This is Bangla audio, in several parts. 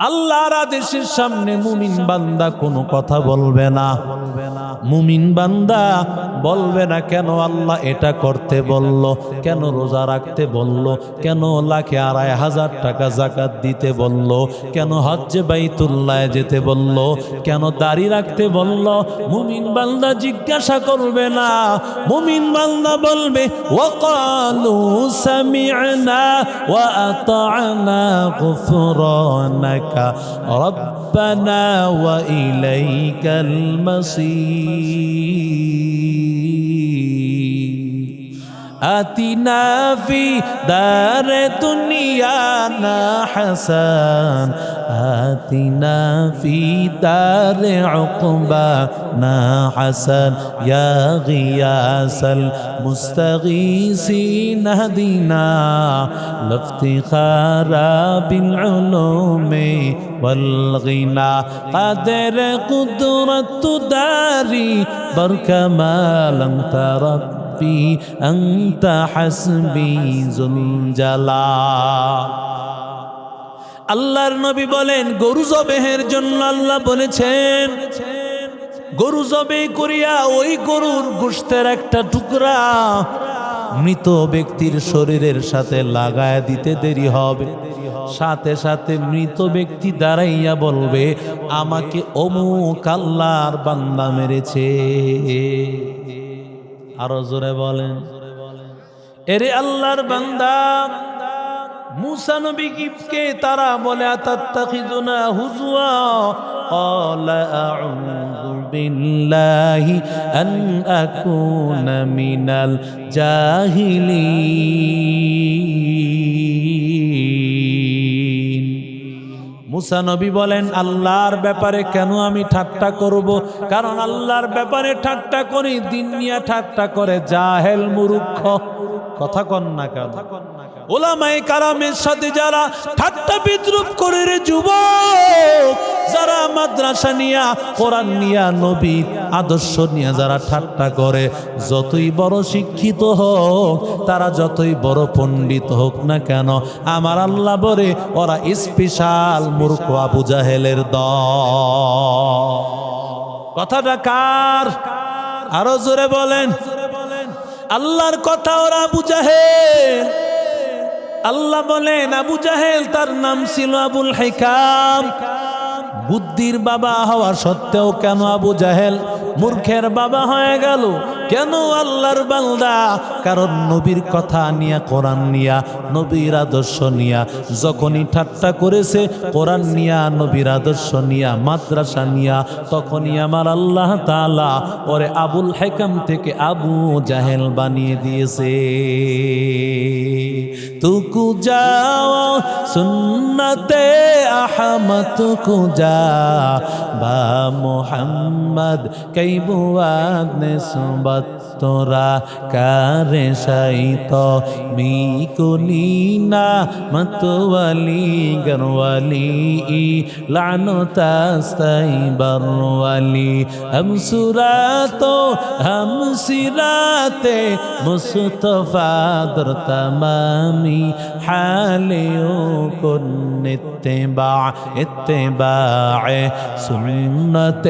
আল্লাহর আদেশের সামনে মুমিন বান্দা কোনো কথা বলবে না। মুমিন বান্দা বলবে না কেন আল্লাহ এটা করতে বলল, কেন রোজা রাখতে বলল, কেন লাখে আড়াই হাজার টাকা জাকাত দিতে বলল, কেন হজ্জে বাইতুল্লাহ যেতে বলল, কেন দাড়ি রাখতে বলল? মুমিন বান্দা জিজ্ঞাসা করবে না। মুমিন বান্দা বলবে, ওয়াকালু সামি'না ওয়া আতা'না ওয়া ইলাইকাল মাসির she آتنا في دار دنيانا حسن. آتنا في دار عقبانا حسن. يا غياس المستغيثين هدنا لافتخار بالعلوم والغنى قدر قدرة داري بركمال انت رب ربي রব্বি আংতা হাসবি জুলজালা আল্লাহর নবী বলেন, গরু জবেহের জন্য আল্লাহ বলেছেন, গরু জবে করিয়া ওই গরুর গোষ্ঠের একটা টুকরা মৃত ব্যক্তির শরীরের সাথে লাগায় দিতে দেরি হবে। সাথে সাথে মৃত ব্যক্তি দাঁড়াইয়া বলবে, আমাকে অমুক আল্লাহর বান্দা মেরেছে। আরো জোরে বলেন এরে আল্লাহর বান্দা মুসা নবীকে তারা বলে আতাত্তাখিজুনা হুজুয়া قال أعوذ بالله أن أكون من الجاهلين মুসা নবী বলেন, আল্লাহর ব্যাপারে কেন আমি ঠাট্টা করব? কারণ আল্লাহর ব্যাপারে ঠাট্টা করি, দিন নিয়ে ঠাট্টা করে, জাহেল মুরুক্ষ কথা কন না কেন? ওলামাই কারামের সাথে যারা ঠাট্টা বিদ্রুপ করে রে যুবক, যারা মাদ্রাসা নিয়া, কোরআন নিয়া, নবী, আদর্শ নিয়ে যারা ঠাট্টা করে, যতই বড় শিক্ষিত হোক, তারা যতই বড় পণ্ডিত হোক না কেন, আমার আল্লাহ বলে, ওরা স্পেশাল মূর্খ আবু জাহেলের দ কথাটা কার? আরও জোরে বলেন। আল্লাহর কথা ওরা আবু জাহেল। আল্লাহ বলেন, আবু জাহেল, তার নাম ছিল আবুল হেকাম। বুদ্ধির বাবা হওয়া সত্ত্বেও কেন আবু জাহেল মূর্খের বাবা হয়ে গেল? কেন আল্লাহর বান্দা? কারণ নবীর কথা নিয়া, কোরআন নিয়া, নবীর আদর্শ নিয়া, যখনই ঠাট্টা করেছে, কোরআন নিয়া, নবীর আদর্শ নিয়া, মাদ্রাসা নিয়া, তখনই আমার আল্লাহ তালা ওরে আবুল হেকাম থেকে আবু জাহেল বানিয়ে দিয়েছে। তুকু যাও, সুন্নতে আহমদ কুজা বা মোহাম্মদ কই বুয়াদ নে তোরা কারে সাইত? মিকুলি না মতওয়ালি গরওয়ালি লানতাস্তাই বরওয়ালি। হম সুরাত হম সিরাতে মুস্তফা দর তমামি হালিও কুন اتباع اتباع سنت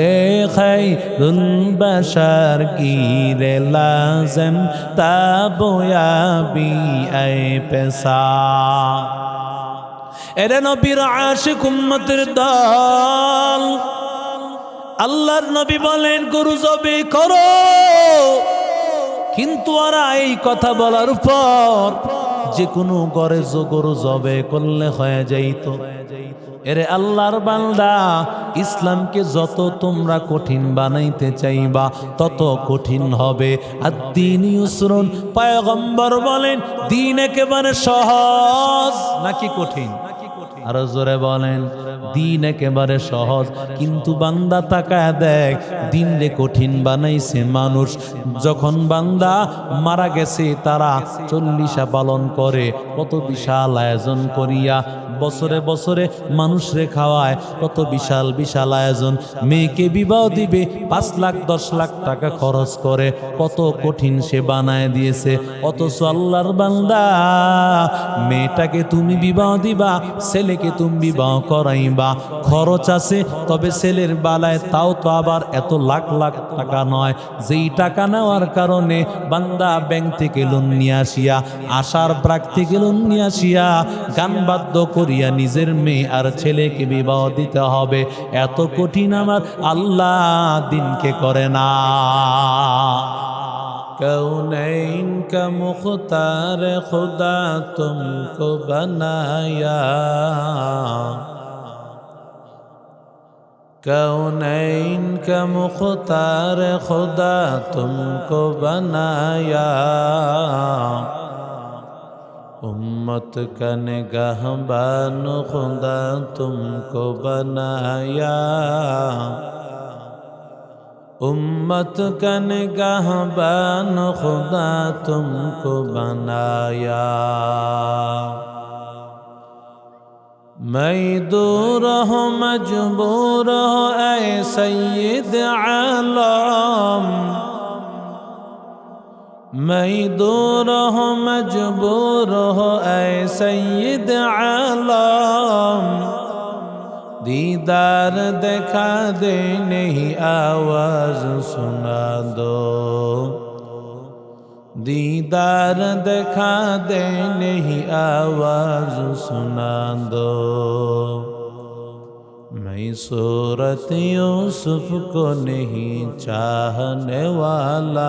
خیر البشر کی رلا لازم تاب يا بي اي پسا ارے نبیر عاشق امتر আল্লাহর নবী বলেন, গুরু জবে করো। কিন্তু আর এই কথা বলার পর, যে কোনো ঘরে গরু জবে করলে হয়ে যাইত। এরে আল্লাহর বান্দা, ইসলামকে যত তোমরা কঠিন বানাইতে চাইবা, তত কঠিন হবে। আর দিন ইউসরুন, পায়গম্বর বলেন, দিন একেবারে সহজ নাকি কঠিন? আরও জোরে বলেন, দিন একেবারে সহজ। কিন্তু বান্দা তাকায় দেখ, দিন রে কঠিন বানাইছে মানুষ। যখন বান্দা মারা গেছে, তারা চল্লিশা পালন করে, কত বিশাল আয়োজন করিয়া বছরে বছরে মানুষরে খাওয়ায়। কত বিশাল বিশাল আয়োজন। মেয়েকে বিবাহ দিবে, পাঁচ লাখ, দশ লাখ টাকা খরচ করে। কত কঠিন সে বানায় দিয়েছে। অথচ আল্লাহর বান্দা, মেয়েটাকে তুমি বিবাহ দিবা, ছেলেকে তুমি বিবাহ করাইবা। খরচ আছে, তবে ছেলের বালায় তাও তো আবার এত লাখ লাখ টাকা নয়। যেই টাকা নেওয়ার কারণে বান্দা ব্যাংক থেকে লোন নিয়ে আসিয়া আসার প্রাক থেকে লোন নিয়ে আসিয়া গান বাদ্য করিয়া নিজের মেয়ে আর ছেলেকে বিবাহ দিতে হবে। এত কঠিন আমার আল্লাহ দিনকে করে না। কৌন নেই মুখতার খুদা তুমকো বনায়া। কৌন কা মুখতার খোদা তুমকো বনায়া। امت کا نگاہ بان خدا تم کو بنایا امت کا نگاہ بان خدا تم کو بنایا میں دور ہو مجبور ہو اے سید عالم میں دور ہو مجبور ہو اے سید عالم دیدار دکھا دے نہیں آواز سنا دو دیدار دکھا دے نہیں آواز سنا دو میں صورت یوسف کو نہیں چاہنے والا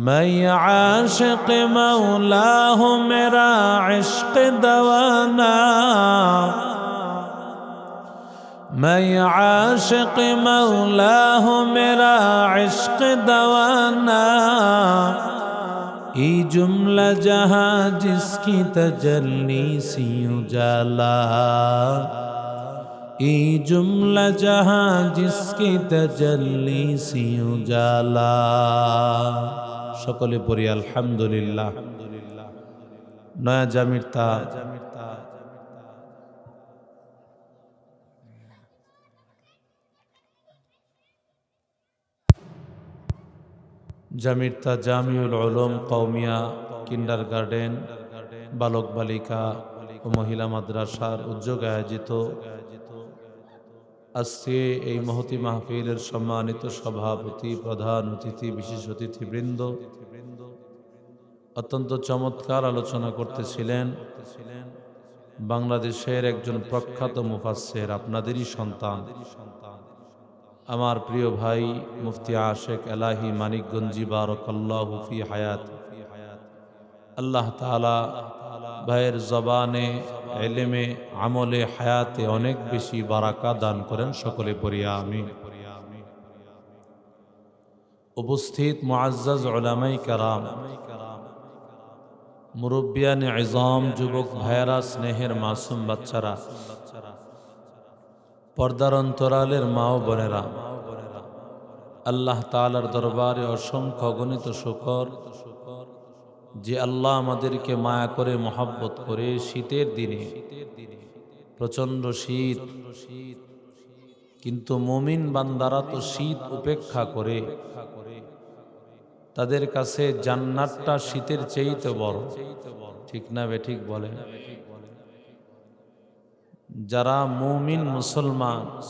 من عاشق مولاه مرا عشق دوانا۔ من عاشق مولاه مرا عشق دوانا۔ ای جملہ جہاں جس کی تجلی سی اجالا۔ ای جملہ جہاں جس کی تجلی سی اجالا۔ সকলে পড়ি, আলহামদুলিল্লাহ। নয়া জামির তা জামির তা জামিউল উলুম কৌমিয়া কিন্ডার গার্ডেন বালক বালিকা ও মহিলা মাদ্রাসার উদ্যোগে আয়োজিত আজকে এই মহতি মাহফিলের সম্মানিত সভাপতি প্রধান অতিথি বিশেষ অতিথিবৃন্দ অত্যন্ত চমৎকার আলোচনা করতেছিলেন বাংলাদেশের একজন প্রখ্যাত মুফাসের আপনাদেরই সন্তান। আমার প্রিয় ভাই মুফতি আশেক এলাহি মানিকগঞ্জি বারকাল্লাহুফি হায়াত। আল্লাহ তালা ভাইয়ের জবানে এলেমে আমলে হায়াতে অনেক বেশি বারাকা দান করেন সকলে পড়িয়া আমি উপস্থিত মুআজ্জাজ ওলামাই কারাম, মুরব্বিয়ান ইজম যুবক ভাইয়ারা, স্নেহের মাসুম বাচ্চারা, পর্দার অন্তরালের মা ও বোনেরা, আল্লাহ তালার দরবারে অসংখ্য গণিত শুকর যে আল্লাহ আমাদেরকে মায়া করে মহাব্বত করে শীতের দিনে, প্রচণ্ড শীত। কিন্তু মমিন বান্দারা তো শীত উপেক্ষা করে। তাদের কাছে জান্নাতটা শীতের চেয়েতে বড়। ঠিক না বে ঠিক বলে? যারা মুমিন মুসলমান,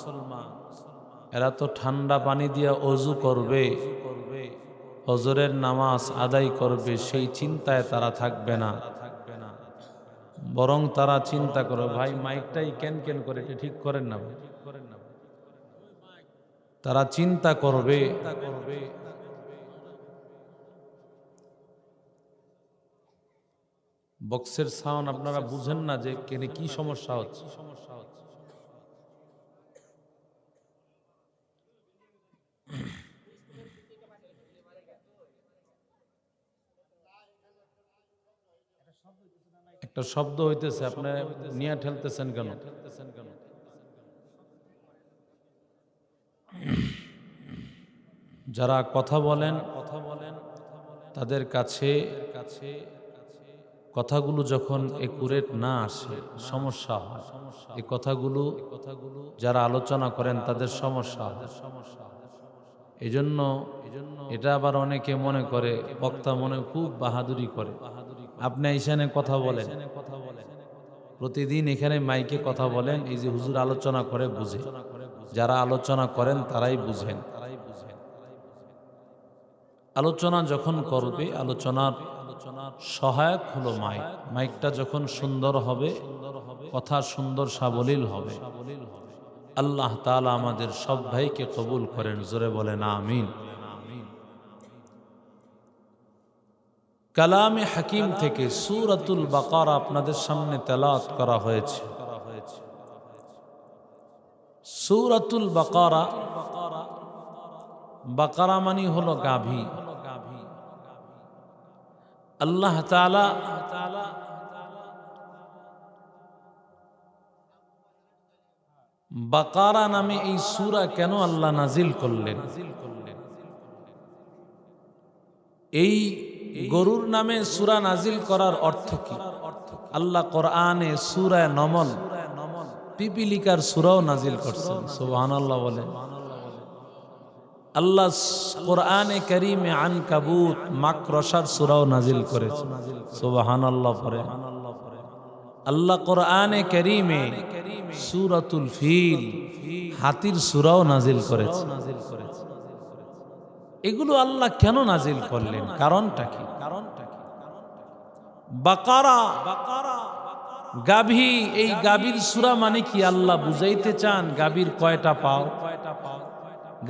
এরা তো ঠান্ডা পানি দিয়ে অজু করবে। হজরের নামাজ আদায় করবে, সেই চিন্তায় তারা থাকবে না। বরং তারা চিন্তা করো ভাই, মাইকটাই কেন কেন করে ঠিক করেন না। তারা চিন্তা করবে। বক্সের সাউন্ড আপনারা বুঝেন না যে কেনে কি সমস্যা হচ্ছে। একটা শব্দ হইতেছে, আপনি নিয়ে ঠেলতেছেন কেন? যারা কথা বলেন কথা বলেন তাদের কাছে কথাগুলো যখন একুরেট না আসে, সমস্যা হয়। এই কথাগুলো কথাগুলো যারা আলোচনা করেন, তাদের সমস্যা সমস্যা এই জন্য এটা আবার অনেকে মনে করে, বক্তা মনে খুব বাহাদুরি করে। আপনি এইখানে কথা বলেন। প্রতিদিন এখানে মাইকে কথা বলেন, এই যে হুজুর আলোচনা করে বুঝে। যারা আলোচনা করেন, তারাই বুঝেন। আলোচনা যখন করবে আলোচনার আলোচনার সহায়ক হলো মাইক। মাইকটা যখন সুন্দর হবে, কথা সুন্দর সাবলীল হবে। আল্লাহ তাআলা আমাদের সব ভাইকে কবুল করেন, জোরে বলেন, আমিন। কালামে হাকিম থেকে সুরাতুল বাকারা আপনাদের সামনে তেলাওয়াত করা হয়েছে। সুরাতুল বাকারা বাকারা মানি হলো গাভী। আল্লাহ বাকারা নামে এই সুরা কেন আল্লাহ নাজিল করলেন? এই গরুর নামে সুরা নাজিল করার অর্থ কি? আল্লাহ কোরআনে সুরায় নমল পিপিলিকার সুরাও নাজিল করছেন সোহান আল্লাহ বলেন। আল্লাহ কোরআনে করিমে আন কাবুত মাকরসার সুরাও নাজিল করেছে সোবাহান আল্লাহ পরে আল্লাহ কোরআনে করিমে সুরাতুল ফিল হাতির সুরাও নাজিল করেছে এগুলো আল্লাহ কেন নাজিল করলেন? কারণটা কি? বাকারা গাভী, এই গাভীর সুরা মানে কি? আল্লাহ বুঝাইতে চান গাভীর কয়টা পাও। কয়টা পাও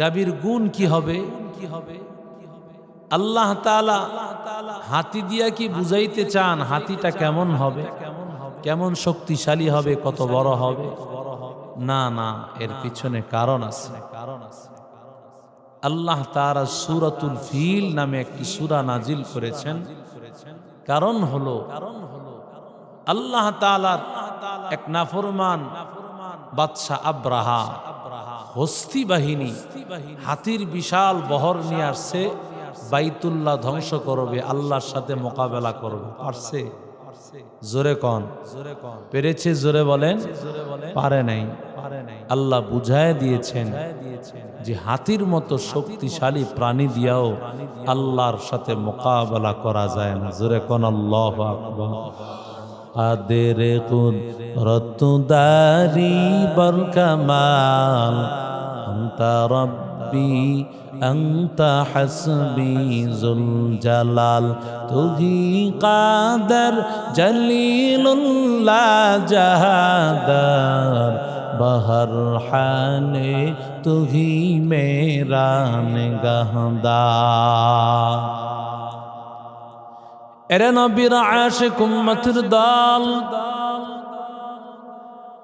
গাভীর গুণ কি হবে? কি হবে আল্লাহ তাআলা হাতি দিয়া কি বুঝাইতে চান হাতিটা কেমন হবে? কেমন হবে কেমন শক্তিশালী হবে? কত বড় হবে? না না, এর পিছনে কারণ আছে। কারণ আছে আল্লাহ তারা সুরাতুল ফিল নামে একটি সুরা নাজিল করেছেন। কারণ হলো কারণ হলো আল্লাহ তালার এক নাফরমান বাদশাহ আব্রাহা, হস্তি বাহিনী, হাতির বিশাল বহর নিয়ে আসছে, বাইতুল্লাহ ধ্বংস করবে, আল্লাহর সাথে মোকাবেলা করবে। পারছে? জোরে কন। জোরে কন পেরেছে? জোরে বলেন। পারে নাই পারে নাই। আল্লাহ বুঝায় দিয়েছেন। যে হাতির মতো শক্তিশালী প্রাণী দিয়াও আল্লাহর সাথে মোকাবেলা করা যায় না। জোরে কোন আল্লাহ আকবর। কাদের কুন রতুদারি বরকমাল, আন্তা রব্বি, আন্তা হাসবি জুল জালাল, তুহি কাদের জলিলুল্লাহ জাহাদার। बहर हाने, तुही मेरा निगहदा এরে নবীর আশেক উম্মতের দল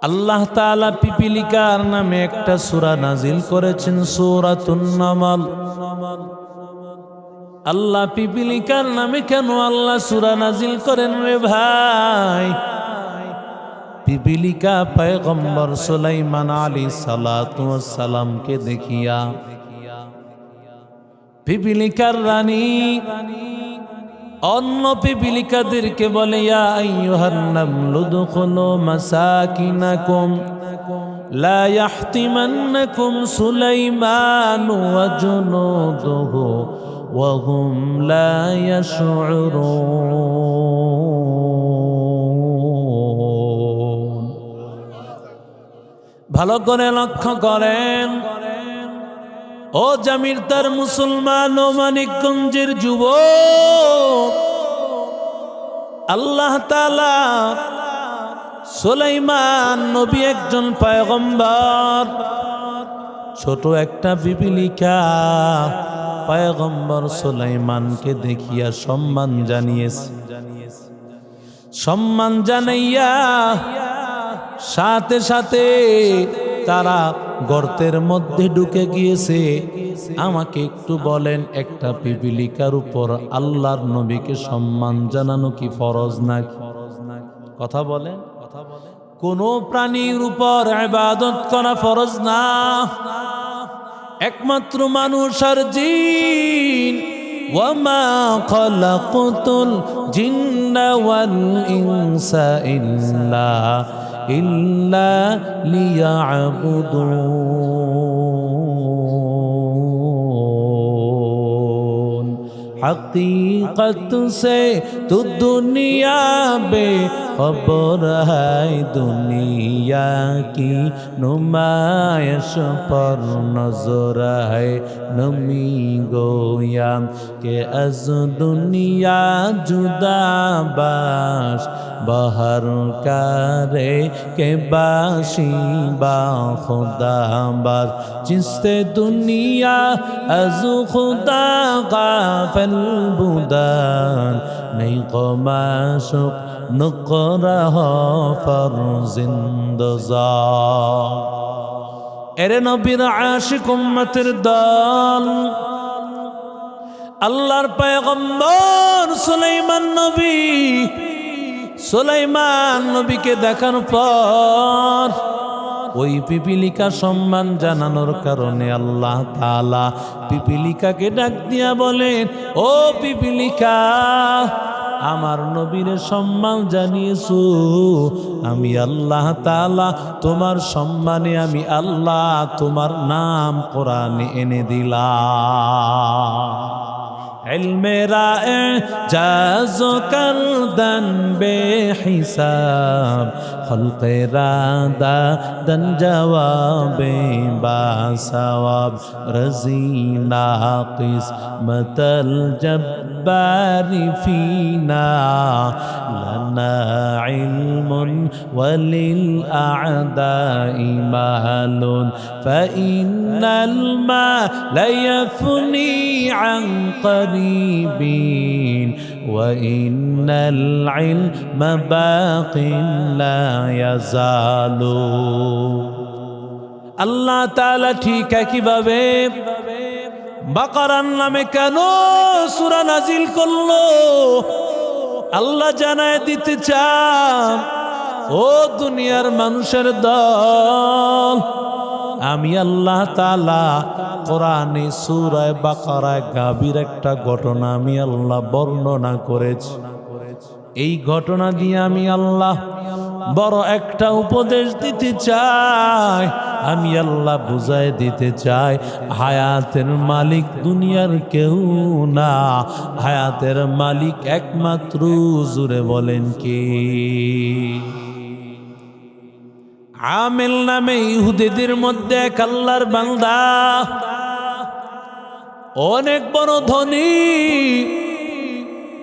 আল্লাহ তাআলা পিপিলিকার নামে একটা সূরা নাজিল করেছেন সূরাতুন নামাল আল্লাহ পিপিলিকার নামে কেন আল্লাহ সূরা নাজিল করেন রে ভাই পিপিলিকা পয়গম্বর সুলাইমান আলী সালাতু সালামকে দেখিয়া পিপিলিকার রানী, অন্য পিপিলিকাদেরকে বলে মাসাকিনাকুম, লা ইয়াহতিমান্নাকুম সুলাইমান ওয়া জুনুদুহু ওয়া হুম লা ইয়াশউরুন। ভালো করে লক্ষ্য করেন। ও জামির তার মুসলমান ও মানিকগঞ্জের যুব আল্লাহ তালা সোলাইমান নবী একজন পায়গম্বর, ছোট একটা বিপিলিকা পায়গম্বর সোলাইমানকে দেখিয়া সম্মান জানিয়েছে। সম্মান জানাইয়া সাথে সাথে তারা গর্তের মধ্যে ঢুকে গিয়েছে আমাকে একটু বলেন একটা পিপিলিকার উপর আল্লাহর নবীকে সম্মান জানানো কি ফরজ নাকি কথা বলেন কথা বলেন কোন প্রাণীর উপর ইবাদত করা ফরজ না একমাত্র মানুষ আর জিন وما خلقت الجن والإنس إلا إلا ليعبدوا হকীকত সে তু বে খবর হাই দুনিয়া কি নুমায়শ পর নজর হাই নমি গোয়া কে আজ দুনিয়া জুদা বাস বহর করে কে বাসি বা খুদা বার চিস্তে দুনিয়া আজু খুদা কা ফেল বুদান। নেই কমাসুক নকরহ ফর এরে নবীর আশিক উম্মতের দল। আল্লাহর পয়গম্বর সুলেমান নবী সুলাইমান নবীকে দেখার পর ওই পিপিলিকা সম্মান জানানোর কারণে আল্লাহ তালা পিপিলিকাকে ডাক দিয়া বলেন, ও পিপিলিকা, আমার নবীর সম্মান জানিয়েছো। আমি আল্লাহ তালা তোমার সম্মানে আমি আল্লাহ তোমার নাম কোরআনে এনে দিলাম। علم رائع جاز کردن بے حساب خلق را دادن جواب با ثواب رضی ناقص مت الجبار فينا لنا علم وللأعداء مال فإن المال يفني عن قريب وإن العلم باق لا يزال আল্লাহ তাআলা ঠিক একইভাবে বাকারার নামে কেন সুরা নাজিল করল? আল্লাহ জানায় দিতে চান, ও দুনিয়ার মানুষের দল। আমি আল্লাহ তালা কোরআনে, সুরায় বাকারায় গাভীর একটা ঘটনা আমি আল্লাহ বর্ণনা করেছি। এই ঘটনা দিয়ে আমি আল্লাহ বড় একটা উপদেশ দিতে চাই। আমি আল্লাহ বুঝাই দিতে চাই, হায়াতের মালিক দুনিয়ার কেউ না। হায়াতের মালিক একমাত্র জুড়ে বলেন কি? আমেল নামে ইহুদিদের মধ্যে এক আল্লাহর বান্দা। অনেক বড় ধনী।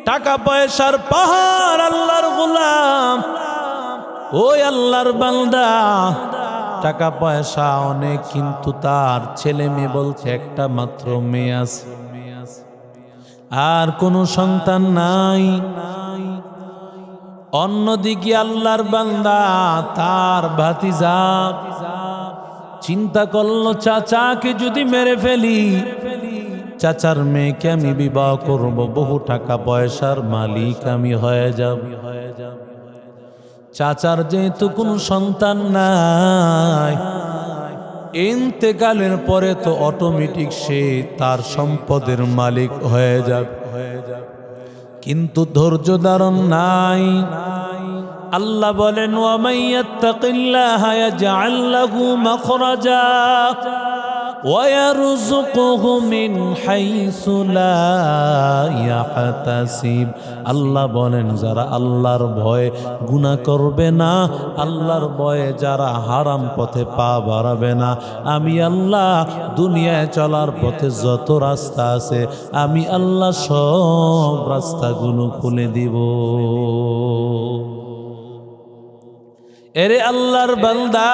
টাকা পয়সার পাহাড় আল্লাহর গোলাম। ওই আল্লাহর বান্দা। টাকা পয়সা অনেক, কিন্তু তার ছেলে মেয়ে বলছে একটা মাত্র মেয়ে আছে। আর কোনো সন্তান নাই। অন্যদিকে আল্লাহর বান্দা, তার ভাতিজা চিন্তা করল, চাচাকে যদি মেরে ফেলি, চাচার মেয়েকে আমি বিবাহ করব, বহু টাকা পয়সার মালিক আমি হয়ে যাব। চাচার যেহেতু কোনো সন্তান নাই, ইন্তেকালের পরে তো অটোমেটিক সে তার সম্পদের মালিক হয়ে হয়ে যাবে। কিন্তু ধৈর্য ধারণ নাই। আল্লাহ বলেন ওয়ামাইয়াত্তাকিল্লাহা ইয়াজআল লাহু মাখরাজা। ويرزقه من حيث لا يحتسب আল্লাহ বলেন যারা আল্লাহর ভয়ে গুনাহ করবে না আল্লাহর ভয়ে যারা হারাম পথে পা বাড়াবে না আমি আল্লাহ দুনিয়ায় চলার পথে যত রাস্তা আছে আমি আল্লাহ সব রাস্তাগুলো খুলে দিব এরে আল্লাহর বান্দা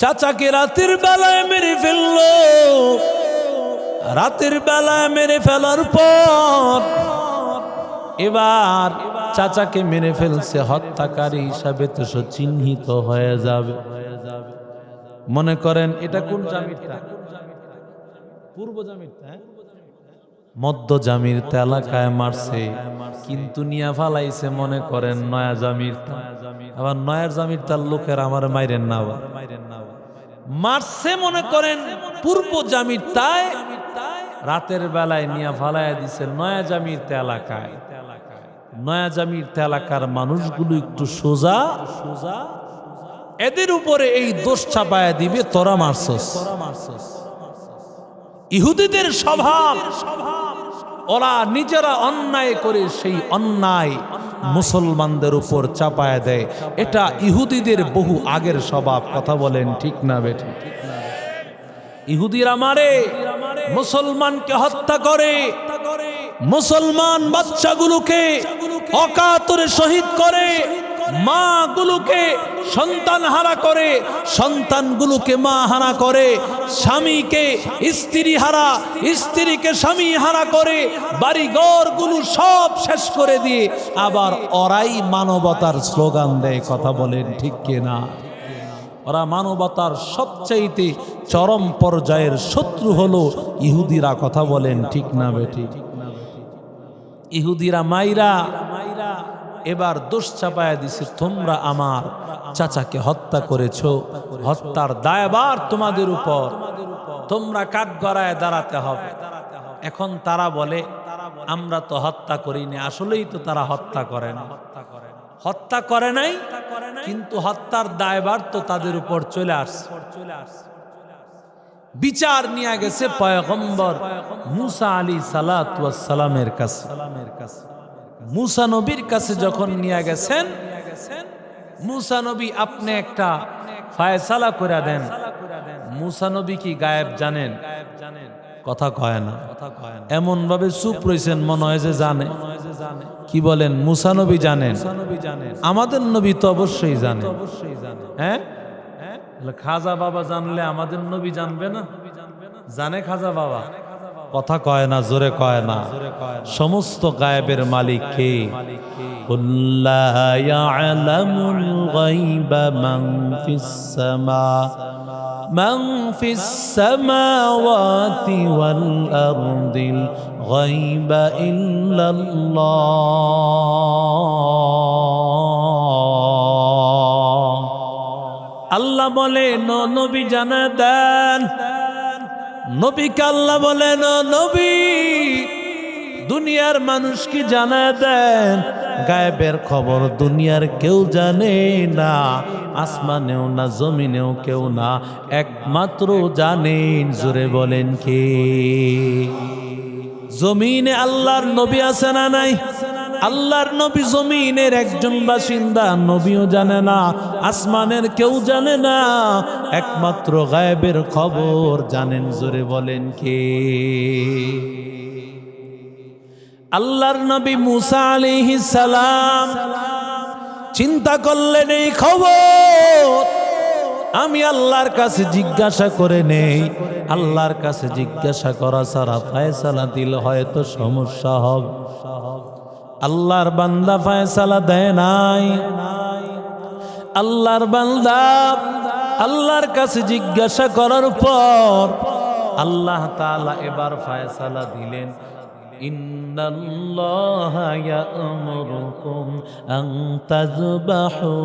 চাচাকে রাতের বেলায় মেরে ফেলল রাতের বেলায় মেরে ফেলার পর এবার চাচাকে মেরে ফেলছে, হত্যাকারী হিসাবে তো চিহ্নিত হয়ে যাবে মনে করেন, এটা কোন জামিরটা পূর্ব জামিরটা হ্যাঁ? মধ্য জামিরটা এলাকায় মারছে, কিন্তু নিয়া ফালাইছে মনে করেন নয়া জামিরটা আবার নয়ার জামির তার লোকের আমার মাইরেন না আবার। মারছে মনে করেন পূর্ব জামিরটায় রাতের বেলায় নিয়া ফালাইয়া দিছে, নয়া জামিরটা এলাকায়। নয়া জামিরটা এলাকার মানুষগুলো একটু সোজা সোজা এদের উপরে এই দোষ চাপায়া দিবে, তোরা মারছস। ইহুদিদের স্বভাব স্বভাব। ওরা নিজেরা অন্যায় করে সেই অন্যায় মুসলমানদের উপর চাপায় দেয়। এটা ইহুদিদের বহু আগের স্বভাব, কথা বলেন ঠিক না বেঠি ইহুদিরা মারে, মুসলমানকে হত্যা করে, মুসলমান বাচ্চাগুলোকে অকাতরে শহীদ করে মা গুলোকে সন্তান হারা করে, সন্তানগুলোকে মা হারা করে, স্বামীকে স্ত্রী হারা, স্ত্রীকে স্বামী হারা করে বাড়িঘরগুলো সব শেষ করে দিয়ে আবার ওরাই মানবতার স্লোগান দেয়, কথা বলেন ঠিক কিনা? ওরা মানবতার সবচাইতে চরম পর্যায়ের শত্রু হলো ইহুদিরা, কথা বলেন ঠিক না বেটি ইহুদিরা মাইরা এবার দোষ চাপায়া দিছে, তোমরা আমার চাচাকে হত্যা করেছ। হত্যার দায়বার তোমাদের উপর। তোমরা কাঠ গড়ায় দাঁড়াতে হবে। এখন তারা বলে, আমরা তো হত্যা করিনি, আসলেই তো তারা হত্যা করে না। হত্যা করে নাই, কিন্তু হত্যার দায়বার তো তাদের উপর চলে আসছে। বিচার নিয়ে গেছে পয়গম্বর মুসা আলী সালামের কাছে। মুসা নবীর কাছে যখন নিয়ে গেছেন, মুসা নবী আপনি একটা ফায়সালা করে দেন। মুসা নবী কি গায়েব জানেন? কথা কয় না। এমন ভাবে চুপ রয়েছেন মনে হয় যে জানে। কি বলেন? মুসা নবী জানেন? আমাদের নবী তো অবশ্যই জানে। হ্যাঁ? খাজা বাবা জানলে আমাদের নবী জানবে না? জানে খাজা বাবা? কথা কয় না জোরে কয় না সমস্ত গায়েবের মালিক কে قل لا يعلم الغيب من في السماء من في السماوات والأرض الغيب إلا الله আল্লাহ বলে নবী জানা দেন নবীকে আল্লাহ বলেন নবী, দুনিয়ার মানুষ কি জানা দেন? গায়েবের খবর দুনিয়ার কেউ জানে না, আসমানেও না, জমিনেও কেউ না, একমাত্র জানেন। জোরে বলেন কে? জমিনে আল্লাহর নবী আছে না নাই? আল্লাহর নবী জমিনের একজন বাসিন্দা, নবীও জানে না, আসমানের কেউ জানে না। একমাত্র গায়েবের খবর জানেন, জোরে বলেন কে? আল্লাহর নবী মুসা আলাইহিস সালাম চিন্তা করলেন, এই খবর আমি আল্লাহর কাছে জিজ্ঞাসা করে নেই। আল্লাহর কাছে জিজ্ঞাসা করা ছাড়া ফায়সালা দিল হয়তো সমস্যা হবে। আল্লাহর বান্দা ফায়সালা দেয় নাই আল্লাহর বান্দা আল্লাহর কাছে জিজ্ঞাসা করার পর আল্লাহ তাআলা এবার ফায়সালা দিলেন إن الله يأمركم أن تذبحوا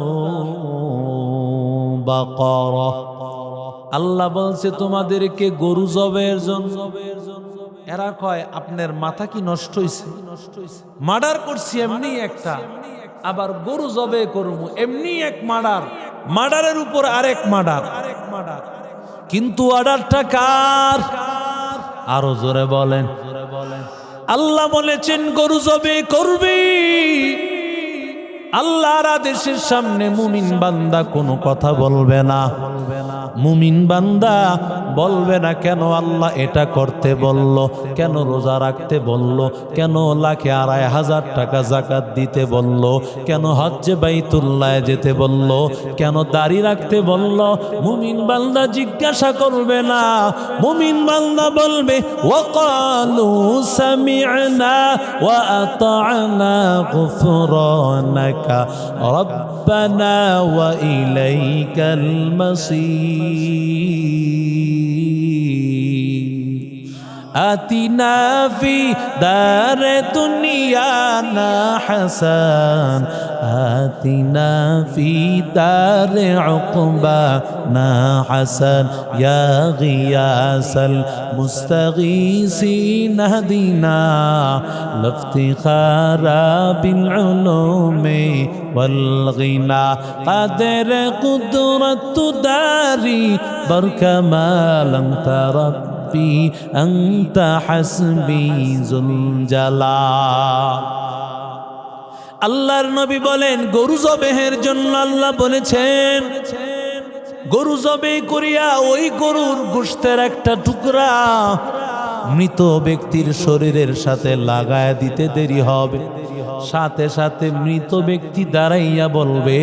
بقرة আল্লাহ বলছে তোমাদেরকে গরু জবের জন্য এরা কয়, আপনার মাথা কি নষ্ট হয়েছে মার্ডার করছি এমনি একটা, আবার গরু জবে করব, এমনি এক মার্ডার। মার্ডারের উপর আরেক মার্ডার আরেক মার্ডার। কিন্তু অর্ডারটা কার? আরও জোরে বলেন। আল্লাহ বলেছেন, গরু জবে করবি। আল্লাহর আদেশের সামনে মুমিন বান্দা কোনো কথা বলবে না। মুমিন বান্দা বলবে না কেন আল্লাহ এটা করতে বলল, কেন রোজা রাখতে বলল, কেন লাখে আড়াই হাজার টাকা জাকাত দিতে বলল, কেন হজ্জে বাইতুল্লাহ যেতে বলল, কেন দাড়ি রাখতে বলল? মুমিন বান্দা জিজ্ঞাসা করবে না। মুমিন বান্দা বলবে, ওয়াকালু সামি'না ওয়া আতা'না গুফরানাকা, রব্বানা ওয়া ইলাইকাল মাসির آتنا في دار دنيانا حسن آتنا في دار عقبانا حسن يا غياس المستغيثين اهدنا لافتخار بالعلوم والغنى قدر قدرة داري ما لم ترب রব্বি আংতা হাসবি জুলজালা আল্লাহর নবী বলেন, গরু জবেহের জন্য আল্লাহ বলেছেন, গরু জবে করিয়া ওই গরুর গোষ্ঠের একটা টুকরা মৃত ব্যক্তির শরীরের সাথে লাগায় দিতে দেরি হবে। সাথে সাথে মৃত ব্যক্তি দাঁড়াইয়া বলবে,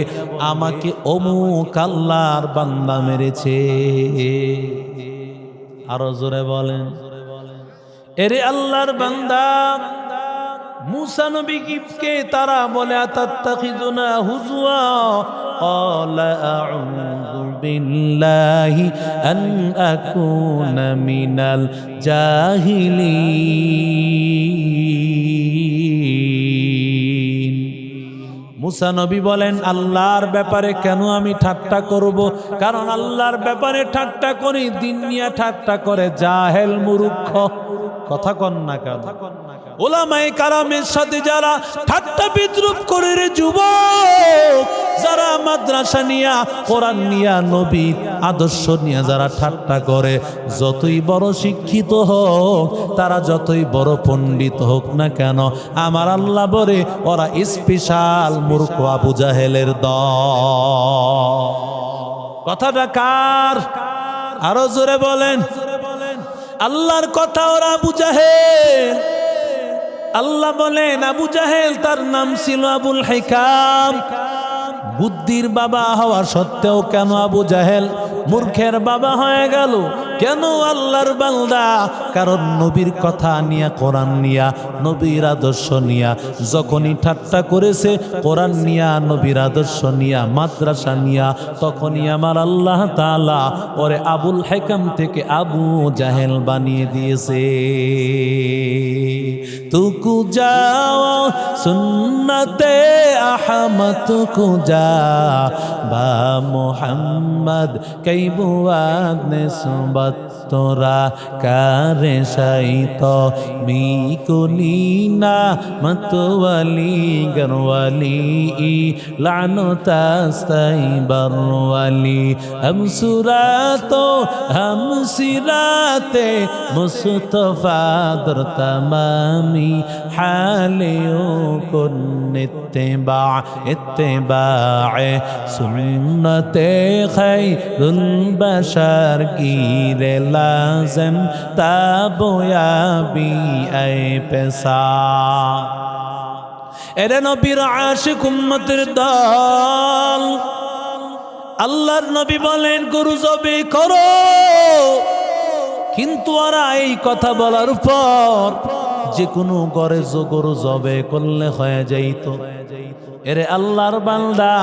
আমাকে অমুক আল্লাহর বান্দা মেরেছে। আরো জোরে বলেন এরে আল্লাহর বান্দা মুসা নবীকে তারা বলে আতাত্তাখিজুনা হুজুয়া قال أعوذ بالله أن أكون من الجاهلين মুসা নবী বলেন, আল্লাহর ব্যাপারে কেন আমি ঠাট্টা করব? কারণ আল্লাহর ব্যাপারে ঠাট্টা করি, দিন নিয়ে ঠাট্টা করে, জাহেল মুরুক্ষ কথা কন্যা কথা কেন? ওলামায়ে কারামের সাথে যারা ঠাট্টা বিদ্রুপ করে রে যুবক, যারা মাদ্রাসা নিয়া, কোরআন নিয়া নবী আদর্শ নিয়ে যারা ঠাট্টা করে, যতই বড় শিক্ষিত হোক, তারা যতই বড় পণ্ডিত হোক না কেন, আমার আল্লাহ বলে, ওরা স্পেশাল মূর্খ আবু জাহেলের দ কথাটা কার? আরও জোরে বলেন। আল্লাহর কথা ওরা জাহেল। আল্লাহ বলেন, আবু জাহেল তার নাম ছিল আবুল হেকাম। বুদ্ধির বাবা হওয়া সত্ত্বেও কেন আবু জাহেল মূর্খের বাবা হয়ে গেল? কেন আল্লাহর বান্দা? কারণ নবীর কথা নিয়া, কোরআন নিয়া, নবীর আদর্শ নিয়া, যখনই ঠাট্টা করেছে, কোরআন নিয়া, নবীর আদর্শ নিয়া, মাদ্রাসা নিয়া, তখনই আমার আল্লাহ তালা ওরে আবুল হেকাম থেকে আবু জাহেল বানিয়ে দিয়েছে। তুকু যাও, সুন্নতে আহমদ তুকু যা, বা মোহাম্মদ কেবুয়াদ নে তোরা কারে সাইত মি কুলিনা মতওয়ালি গরওয়ালি লানতাস্তাই বরওয়ালি হম সুরাত হম সিরাতে মুস্তফা در تمامی حالیوں کن اتباع اتباع سنت خیر البشر کی غیر লাজম তাবি یابی اے এর নবীর نبیر عاشق দল, আল্লাহর নবী বলেন, গুরু জবি করো। কিন্তু ওরা এই কথা বলার পর, যে কোনো গরে গরু জবে করলে হয়ে যাইত। এরে আল্লাহর বান্দা,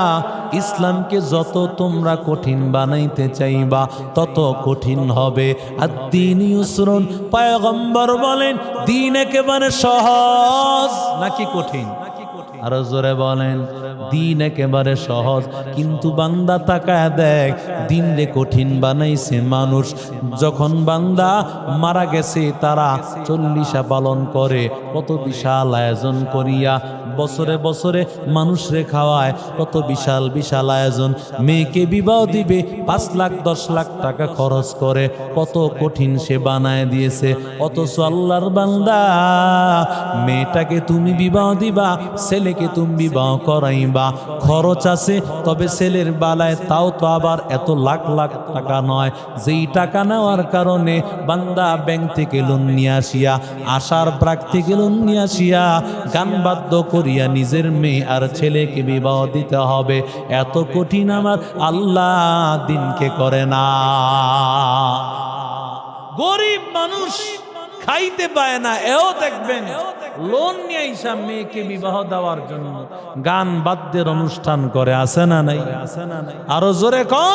ইসলামকে যত তোমরা কঠিন বানাইতে চাইবা, তত কঠিন হবে। আর দিন ইউসরুন, পায়গম্বর বলেন, দিন একেবারে সহজ নাকি কঠিন? আরও জোরে বলেন, দিন একেবারে সহজ। কিন্তু বান্দা তাকায় দেখ, দিন রে কঠিন বানাইছে মানুষ। যখন বান্দা মারা গেছে, তারা চল্লিশা পালন করে, কত বিশাল আয়োজন করিয়া বছরে বছরে মানুষরে খাওয়ায়। কত বিশাল বিশাল আয়োজন। মেয়েকে বিবাহ দিবে, পাঁচ লাখ, দশ লাখ টাকা খরচ করে। কত কঠিন সে বানায় দিয়েছে। অথচ আল্লাহর বান্দা, মেয়েটাকে তুমি বিবাহ দিবা, ছেলেকে তুমি বিবাহ করাইবা। খরচ আছে, তবে ছেলের বালায় তাও তো আবার এত লাখ লাখ টাকা নয়। যেই টাকা নেওয়ার কারণে বান্দা ব্যাংক থেকে লোন নিয়ে আসিয়া আসার প্রাক থেকে লোন নিয়ে আসিয়া গান বাদ্য করিয়া নিজের মেয়ে আর ছেলেকে বিবাহ দিতে হবে। এত কঠিন আমার আল্লাহ দিনকে করে না। গরিব মানুষ খাইতে পায় না, এও দেখবেন লোন নিয়ে আইসা মেয়েকে বিবাহ দেওয়ার জন্য গান বাদ্যের অনুষ্ঠান করে আসে না নাই? আরও জোরে কম